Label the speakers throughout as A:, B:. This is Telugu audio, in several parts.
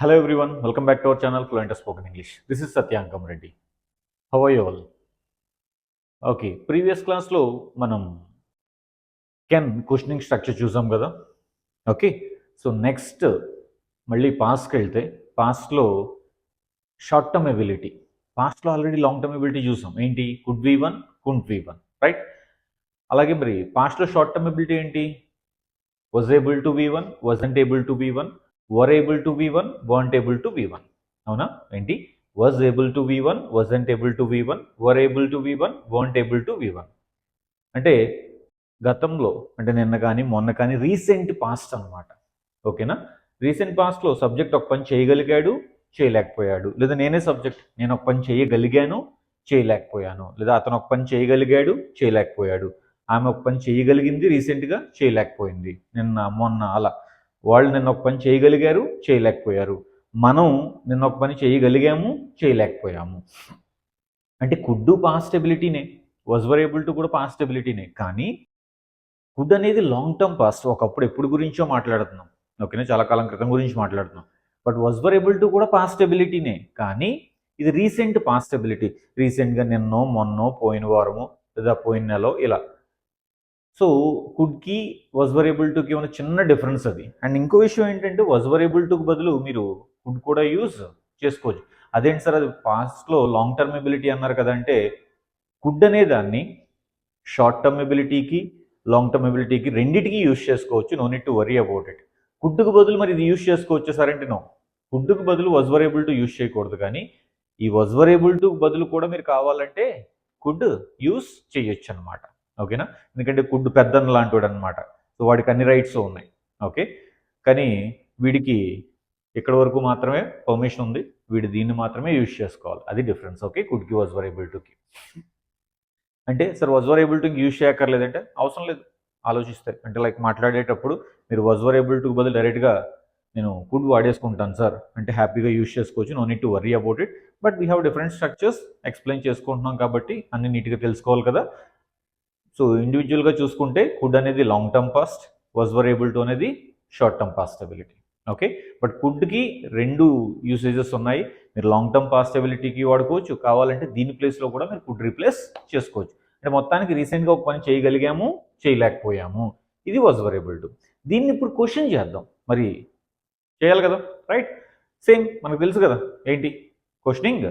A: Hello everyone welcome back to our channel Fluent Spoken English this is Satyankam Reddy How are okay previous క్లాస్లో మనం కెన్ క్వశ్చనింగ్ స్ట్రక్చర్ చూసాం కదా ఓకే సో నెక్స్ట్ మళ్ళీ పాస్ట్కి వెళ్తే పాస్ట్లో షార్ట్ టర్మ్ ఎబిలిటీ పాస్ట్లో ఆల్రెడీ లాంగ్ టర్మ్ ఎబిలిటీ చూసాం ఏంటి could V one couldn't V one right అలాగే మరి పాస్ట్లో షార్ట్ టర్మ్ ఎబిలిటీ ఏంటి was able to V one wasn't able to V one were able to V one weren't able to V one అవునా? ఏంటి? Was able to V one wasn't able to V one were able to V one weren't able to V one అంటే గతంలో అంటే నిన్న కానీ మొన్న కానీ రీసెంట్ పాస్ట్ అన్నమాట. ఓకేనా? రీసెంట్ పాస్ట్లో సబ్జెక్ట్ ఒక పని చేయగలిగాడు చేయలేకపోయాడు. లేదా నేనే సబ్జెక్ట్ నేను ఒక పని చేయగలిగాను చేయలేకపోయాను. లేదా అతను ఒక పని చేయగలిగాడు చేయలేకపోయాడు. ఆమె ఒక పని చేయగలిగింది రీసెంట్గా చేయలేకపోయింది. నిన్న మొన్న అలా. వాళ్ళు నిన్న ఒక పని చేయగలిగారు చేయలేకపోయారు. మనం నిన్న ఒక పని చేయగలిగాము చేయలేకపోయాము. అంటే కుడ్డు పాస్టబిలిటీనే వాజ్ వర్ ఏబుల్ టు కూడా పాస్టబిలిటీనే కానీ కుడ్ అనేది లాంగ్ టర్మ్ పాస్ట్ ఒకప్పుడు ఎప్పుడు గురించో మాట్లాడుతున్నాం. ఓకేనా? చాలా కాలం క్రితం గురించి మాట్లాడుతున్నాం. But was were able to కూడా పాస్టబిలిటీనే కానీ ఇది రీసెంట్ పాస్టబిలిటీ రీసెంట్గా నిన్నో మొన్నో పోయిన వారము లేదా పోయిన నెలో ఇలా సో కుడ్కి వజ్వరేబుల్ టుకి ఉన్న చిన్న డిఫరెన్స్ అది. అండ్ ఇంకో విషయం ఏంటంటే వజ్వరేబుల్ వర్ టుకి బదులు మీరు కుడ్ కూడా యూజ్ చేసుకోవచ్చు. అదేంటి సార్ అది పాస్ట్లో లాంగ్ టర్మ్ ఎబిలిటీ అన్నారు కదంటే కుడ్ అనే దాన్ని షార్ట్ టర్మ్ ఎబిలిటీకి లాంగ్ టర్మ్ ఎబిలిటీకి రెండింటికి యూజ్ చేసుకోవచ్చు. No need to worry about it కుడ్డుకు బదులు మరి ఇది యూజ్ చేసుకోవచ్చు సార్ అంటే నో కుడ్డుకు బదులు వజ్వరేబుల్ టు యూజ్ చేయకూడదు. కానీ ఈ వజ్వరేబుల్ టు బదులు కూడా మీరు కావాలంటే కుడ్ యూజ్ చేయొచ్చు అనమాట ఓకేనా? ఎందుకంటే కుడ్డు పెద్దన్న లాంటివాడు అనమాట సో వాడికి అన్ని రైట్స్ ఉన్నాయి. ఓకే? కానీ వీడికి ఇక్కడ వరకు మాత్రమే పర్మిషన్ ఉంది వీడు దీన్ని మాత్రమే యూజ్ చేసుకోవాలి. అది డిఫరెన్స్. ఓకే? కుడ్కి వాజ్ వర్ ఏబుల్ టుకి అంటే sir was were able to use చేయక్కర్లేదంటే అవసరం లేదు. ఆలోచిస్తే. అంటే లైక్ మాట్లాడేటప్పుడు మీరు వాజ్ వర్ ఏబుల్ టు బదులు డైరెక్ట్గా నేను కుడ్ వాడేసుకుంటాను సార్. అంటే హ్యాపీగా యూజ్ చేసుకోవచ్చు. No need to worry about it. But we have different structures explain చేసుకుంటున్నాం కాబట్టి అన్ని నీట్గా తెలుసుకోవాలి కదా. సో ఇండివిజువల్గా చూసుకుంటే కుడ్ అనేది long term past was able to అనేది short term possibility okay but కుడ్కి రెండు యూసేజెస్ ఉన్నాయి. మీరు లాంగ్ టర్మ్ పాస్టబిలిటీకి వాడుకోవచ్చు. కావాలంటే దీని ప్లేస్లో కూడా మీరు కుడ్ రీప్లేస్ చేసుకోవచ్చు. అంటే మొత్తానికి రీసెంట్గా ఒక పని చేయగలిగాము చేయలేకపోయాము. ఇది వాజ్ వర్ ఏబుల్ టు దీన్ని ఇప్పుడు క్వశ్చన్ చేద్దాం. మరి చేయాలి కదా? రైట్ సేమ్ మనకు తెలుసు కదా? ఏంటి? క్వశ్చనింగ్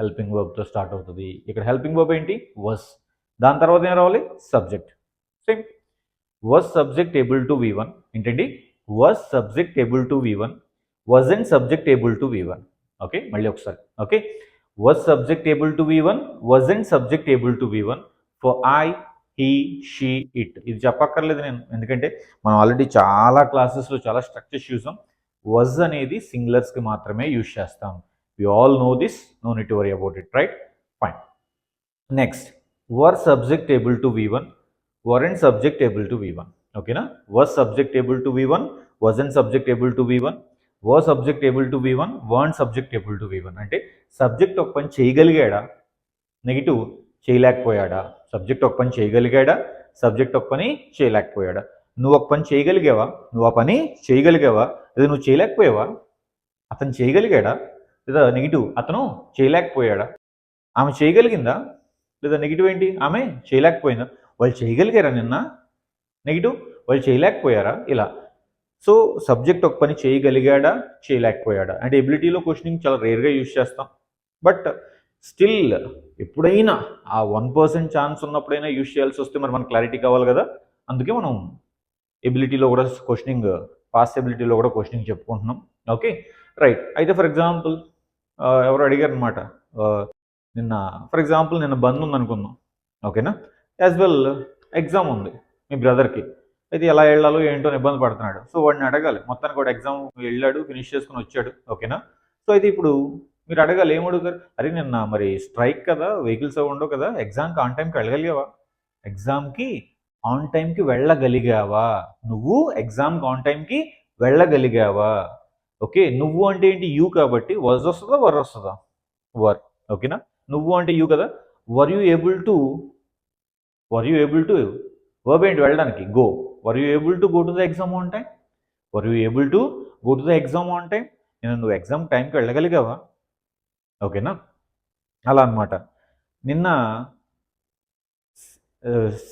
A: హెల్పింగ్ వర్బ్తో స్టార్ట్ అవుతుంది. ఇక్కడ హెల్పింగ్ వర్బ్ ఏంటి? వస్ దాని తర్వాత ఏం రావాలి? Subject. Same was subject able to V one ఏంటండి? Was subject able to V one wasn't subject able to V one okay మళ్ళీ ఒకసారి. Okay was subject able to V one wasn't subject able to V one for I he she it ఇది చెప్పక్కర్లేదు నేను. ఎందుకంటే మనం ఆల్రెడీ చాలా క్లాసెస్లో చాలా స్ట్రక్చర్స్ చూసాం. వజ్ అనేది సింగులర్స్కి మాత్రమే యూజ్ చేస్తాం. You all know this no need worry about it right fine next were subject able to V one weren't subject able to V one. ఓకేనా? Were subject able to V one wasn't subject able to V one were subject able to V one weren't subject able to V one. అంటే సబ్జెక్ట్ ఒక పని చేయగలిగాడా? నెగిటివ్ చేయలేకపోయాడా? సబ్జెక్ట్ ఒక పని చేయగలిగాడా? సబ్జెక్ట్ ఒక పని చేయలేకపోయాడా? నువ్వు ఒక పని చేయగలిగావా? నువ్వు ఆ పని చేయగలిగావా? లేదా నువ్వు చేయలేకపోయావా? అతను చేయగలిగాడా? లేదా నెగిటివ్ అతను చేయలేకపోయాడా? ఆమె చేయగలిగిందా? లేదా నెగిటివ్ ఏంటి? ఆమె చేయలేకపోయిందా? వాళ్ళు చేయగలిగారా నిన్న? నెగిటివ్ వాళ్ళు చేయలేకపోయారా? ఇలా. సో సబ్జెక్ట్ ఒక పని చేయగలిగాడా? చేయలేకపోయాడా? అంటే ఎబిలిటీలో క్వశ్చనింగ్ చాలా రేర్గా యూజ్ చేస్తాం. బట్ స్టిల్ ఎప్పుడైనా ఆ వన్ పర్సెంట్ ఛాన్స్ ఉన్నప్పుడైనా యూజ్ చేయాల్సి వస్తే మరి మనకు క్లారిటీ కావాలి కదా? అందుకే మనం ఎబిలిటీలో కూడా క్వశ్చనింగ్ పాసిబిలిటీలో కూడా క్వశ్చనింగ్ చెప్పుకుంటున్నాం. ఓకే రైట్ అయితే ఫర్ ఎగ్జాంపుల్ ఎవరు అడిగారు అనమాట నిన్న ఫర్ ఎగ్జాంపుల్ నిన్న బంద్ ఉంది అనుకుందాం ఓకేనా? యాజ్ వెల్ ఎగ్జామ్ ఉంది మీ బ్రదర్కి అయితే ఎలా వెళ్ళాలో ఏంటో అని ఇబ్బంది పడుతున్నాడు. సో వాడిని అడగాలి. మొత్తానికి కూడా ఎగ్జామ్ వెళ్ళాడు ఫినిష్ చేసుకుని వచ్చాడు. ఓకేనా? సో అయితే ఇప్పుడు మీరు అడగాలి ఏం అడుగుతారు? అరే నిన్న మరి స్ట్రైక్ కదా వెహికల్స్ అవి ఉండవు కదా ఎగ్జామ్కి ఆన్ టైంకి వెళ్ళగలిగావా? ఎగ్జామ్కి ఆన్ టైంకి వెళ్ళగలిగావా? నువ్వు ఎగ్జామ్కి ఆన్ టైంకి వెళ్ళగలిగావా? ఓకే? నువ్వు అంటే ఏంటి? యూ కాబట్టి వజ్ వస్తుందా వర్ వస్తుందా? వర్ ఓకేనా? నువ్వు అంటే యూ కదా? Were you able to were you able to verb ఏంటి వెళ్ళడానికి? Go were you able to go to the exam on time were you able to go to the exam on time నేను నువ్వు ఎగ్జామ్ టైంకి వెళ్ళగలిగావా? ఓకేనా అలా అనమాట నిన్న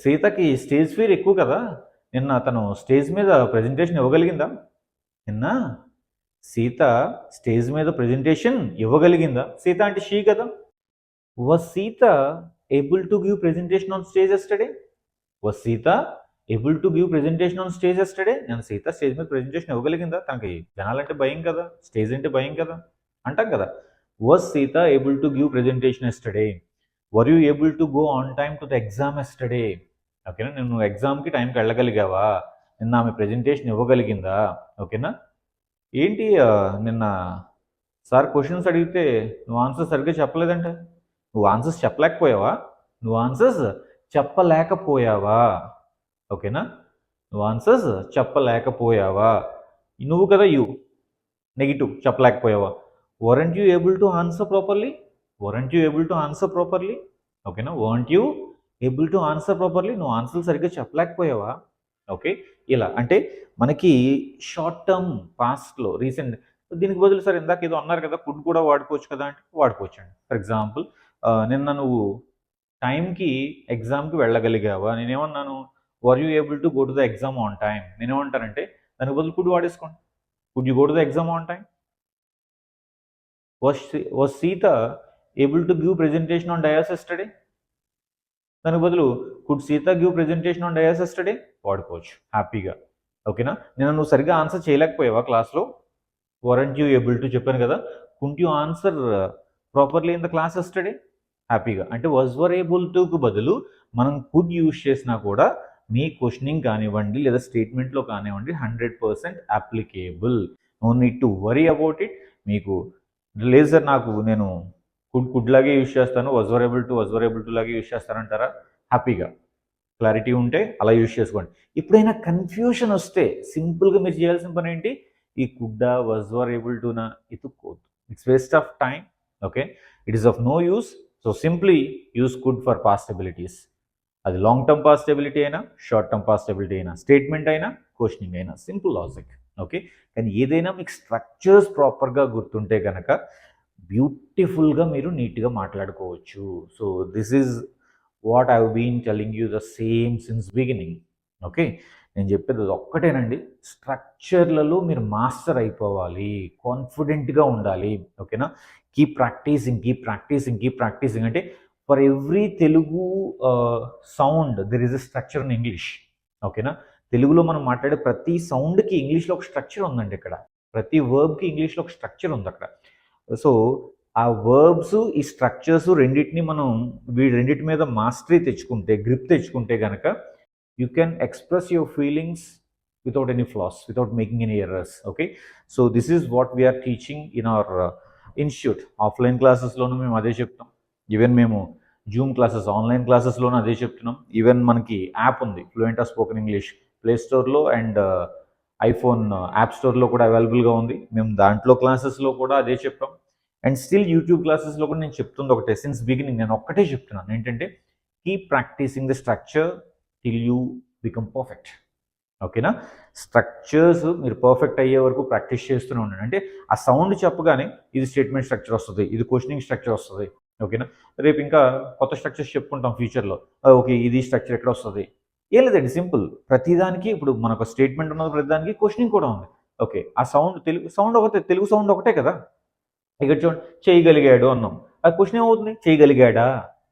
A: సీతకి స్టేజ్ ఫీర్ ఎక్కువ కదా? నిన్న తను స్టేజ్ మీద ప్రజెంటేషన్ ఇవ్వగలిగిందా? నిన్న? సీత స్టేజ్ మీద ప్రజెంటేషన్ ఇవ్వగలిగిందా? సీత అంటే షీ కదా? Was Sita able to give presentation on stage yesterday was Sita able to give presentation on stage yesterday నేను సీత స్టేజ్ మీద ప్రెజెంటేషన్ ఇవ్వగలిగిందా? తనకి జనాలంటే భయం కదా? స్టేజ్ అంటే భయం కదా? అంటాం కదా. Was Sita able to give presentation yesterday were you able to go on time to the exam yesterday ఓకేనా నేను నువ్వు ఎగ్జామ్కి టైంకి వెళ్ళగలిగావా? నిన్న ఆమె ప్రెజెంటేషన్ ఇవ్వగలిగిందా? ఓకేనా ఏంటి నిన్న సార్ క్వశ్చన్స్ అడిగితే నువ్వు ఆన్సర్ సరిగ్గా చెప్పలేదంట? నువ్వు ఆన్సర్స్ చెప్పలేకపోయావా? నువ్వు ఆన్సర్స్ చెప్పలేకపోయావా? ఓకేనా? నువ్వు ఆన్సర్స్ చెప్పలేకపోయావా? నువ్వు కదా you negative చెప్పలేకపోయావా? Weren't you able to answer properly weren't you able to answer properly ఓకేనా? Weren't you able to answer properly నువ్వు ఆన్సర్ సరిగ్గా చెప్పలేకపోయావా? ఓకే? ఇలా. అంటే మనకి షార్ట్ టర్మ్ పాస్ట్లో రీసెంట్ దీనికి బదులు సార్ ఇందాక ఏదో అన్నారు కదా ఫుడ్ కూడా వాడుకోవచ్చు కదా అంటే వాడుకోవచ్చు అండి ఫర్ ఎగ్జాంపుల్ నిన్న నువ్వు టైంకి ఎగ్జామ్కి వెళ్ళగలిగావా? నేనేమన్నాను were you able to go to the exam on time నేనేమంటానంటే దానికి బదులు could వాడేసుకోండి. Could you go to the exam on time was was Sita able to give presentation on dais yesterday దానికి బదులు could Sita give presentation on dais yesterday వాడుకోవచ్చు. హ్యాపీగా ఓకేనా? నేను నువ్వు సరిగ్గా ఆన్సర్ చేయలేకపోయావా క్లాస్లో? వరంట్ యూ ఏబుల్ టు చెప్పాను కదా? Couldn't you answer properly in the class yesterday హ్యాపీగా. అంటే వాజ్ వర్ ఏబుల్ టుకు బదులు మనం కుడ్ యూజ్ చేసినా కూడా మీ క్వశ్చనింగ్ కానివ్వండి లేదా స్టేట్మెంట్లో కానివ్వండి hundred percent applicable no need to worry about it మీకు లేజర్ నాకు నేను కుడ్ కుడ్ లాగే యూజ్ చేస్తాను. Was were able to was were able to లాగే యూజ్ చేస్తారంటారా హ్యాపీగా. క్లారిటీ ఉంటే అలా యూజ్ చేసుకోండి. ఎప్పుడైనా కన్ఫ్యూషన్ వస్తే సింపుల్గా మీరు చేయాల్సిన పని ఏంటి? ఈ కుడ్డా వజ్వరేబుల్ టునా ఇతుక్కోవద్దు it's waste of time okay it is of no use so simply use could for పాస్టబిలిటీస్ అది లాంగ్ టర్మ్ పాస్టబిలిటీ అయినా షార్ట్ టర్మ్ పాస్టబిలిటీ అయినా స్టేట్మెంట్ అయినా క్వశ్చనింగ్ అయినా సింపుల్ లాజిక్ ఓకే కానీ ఏదైనా మీకు స్ట్రక్చర్స్ ప్రాపర్గా గుర్తుంటే కనుక బ్యూటిఫుల్గా మీరు నీట్గా మాట్లాడుకోవచ్చు. So this is what I been telling you the same since beginning okay నేను చెప్పేది అది ఒక్కటేనండి. స్ట్రక్చర్లలో మీరు మాస్టర్ అయిపోవాలి. కాన్ఫిడెంట్గా ఉండాలి. ఓకేనా? Keep practising keep practising keep practising అంటే for every Telugu sound there is a structure in English. ఓకేనా? తెలుగులో మనం మాట్లాడే ప్రతి సౌండ్కి ఇంగ్లీష్లో ఒక స్ట్రక్చర్ ఉందండి ఇక్కడ. ప్రతి వర్బ్కి ఇంగ్లీష్లో ఒక స్ట్రక్చర్ ఉంది అక్కడ. సో ఆ వర్బ్స్ ఈ స్ట్రక్చర్స్ రెండింటిని మనం వీడి రెండింటి మీద మాస్టరీ తెచ్చుకుంటే గ్రిప్ తెచ్చుకుంటే కనుక you can express your feelings without any flaws without making any errors okay so this is what we are teaching in our institute offline క్లాసెస్లోనూ మేము అదే చెప్తాం ఈవెన్ మేము జూమ్ క్లాసెస్ ఆన్లైన్ క్లాసెస్లోనూ అదే చెప్తున్నాం. ఈవెన్ మనకి యాప్ ఉంది fluent of spoken English play స్టోర్లో అండ్ ఐఫోన్ యాప్ స్టోర్లో కూడా అవైలబుల్గా ఉంది. మేము దాంట్లో క్లాసెస్లో కూడా అదే చెప్పాం. అండ్ స్టిల్ యూట్యూబ్ క్లాసెస్లో కూడా నేను చెప్తుంది ఒకటే. సిన్స్ బిగినింగ్ నేను ఒక్కటే చెప్తున్నాను. ఏంటంటే keep practising the structure till you become perfect ఓకేనా స్ట్రక్చర్స్ మీరు పర్ఫెక్ట్ అయ్యే వరకు ప్రాక్టీస్ చేస్తూనే ఉండండి. అంటే ఆ సౌండ్ చెప్పగానే ఇది స్టేట్మెంట్ స్ట్రక్చర్ వస్తుంది ఇది క్వశ్చనింగ్ స్ట్రక్చర్ వస్తుంది. ఓకేనా రేపు ఇంకా కొత్త స్ట్రక్చర్స్ చెప్పుకుంటాం ఫ్యూచర్లో ఓకే ఇది స్ట్రక్చర్ ఎక్కడ వస్తుంది? ఏం లేదండి సింపుల్ ప్రతిదానికి ఇప్పుడు మనకు స్టేట్మెంట్ ఉన్నది ప్రతిదానికి క్వశ్చనింగ్ కూడా ఉంది. ఓకే ఆ సౌండ్ తెలుగు సౌండ్ ఒకటే తెలుగు సౌండ్ ఒకటే కదా? ఇక్కడ చూడండి చేయగలిగాడు అన్నాం. ఆ క్వశ్చన్ ఏమవుతుంది? చేయగలిగాడా?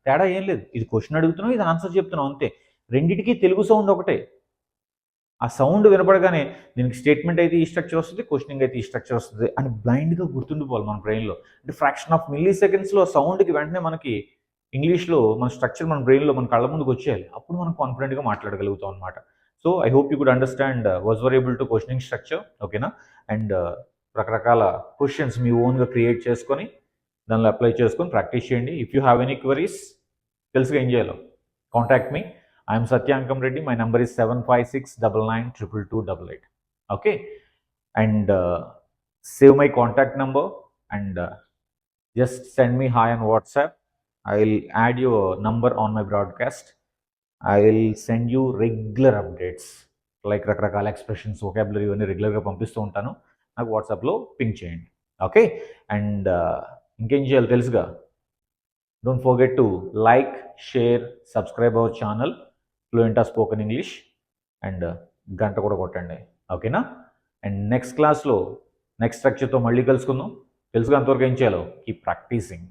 A: తేడా ఏం లేదు. ఇది క్వశ్చన్ అడుగుతున్నాం ఇది ఆన్సర్ చెప్తున్నాం అంతే. రెండిటికి తెలుగు సౌండ్ ఒకటే. ఆ సౌండ్ వినపడగానే దీనికి స్టేట్మెంట్ అయితే ఈ స్ట్రక్చర్ వస్తుంది క్వశ్చనింగ్ అయితే ఈ స్ట్రక్చర్ వస్తుంది అని బ్లైండ్గా గుర్తుండిపోవాలి మన బ్రెయిన్లో. అంటే ఫ్రాక్షన్ ఆఫ్ మిల్లీ సెకండ్స్లో సౌండ్కి వెంటనే మనకి ఇంగ్లీష్లో మన స్ట్రక్చర్ మన బ్రెయిన్లో మన కళ్ళ ముందుకు వచ్చేయాలి. అప్పుడు మనం కాన్ఫిడెంట్గా మాట్లాడగలుగుతాం అనమాట so I hope you good understand was were able to questioning structure ఓకేనా అండ్ uh, రకరకాల క్వశ్చన్స్ మీ ఓన్గా క్రియేట్ చేసుకొని దానిలో అప్లై చేసుకొని ప్రాక్టీస్ చేయండి. If you have any queries తెలుసుగా ఏం చేయాలో contact me I'm Satyankam Reddy my number is seven five six double nine triple two double eight okay and save my contact number and just send me hi on WhatsApp I will add your number on my broadcast I will send you regular updates like రకరకాల ఎక్స్ప్రెషన్స్ ఒకాబులరీ ఇవన్నీ రెగ్యులర్గా పంపిస్తూ ఉంటాను. నాకు వాట్సాప్లో పింక్ చేయండి. ఓకే అండ్ ఇంకేం చేయాలి తెలుసుగా? Don't forget to like share subscribe our channel ఫ్లూయెంటా spoken English and గంట కూడా కొట్టండి. ఓకేనా అండ్ నెక్స్ట్ క్లాస్లో నెక్స్ట్ స్ట్రక్చర్తో మళ్ళీ కలుసుకుందాం. తెలుసుగా అంతవరకు ఏం చేయాలో? Keep practising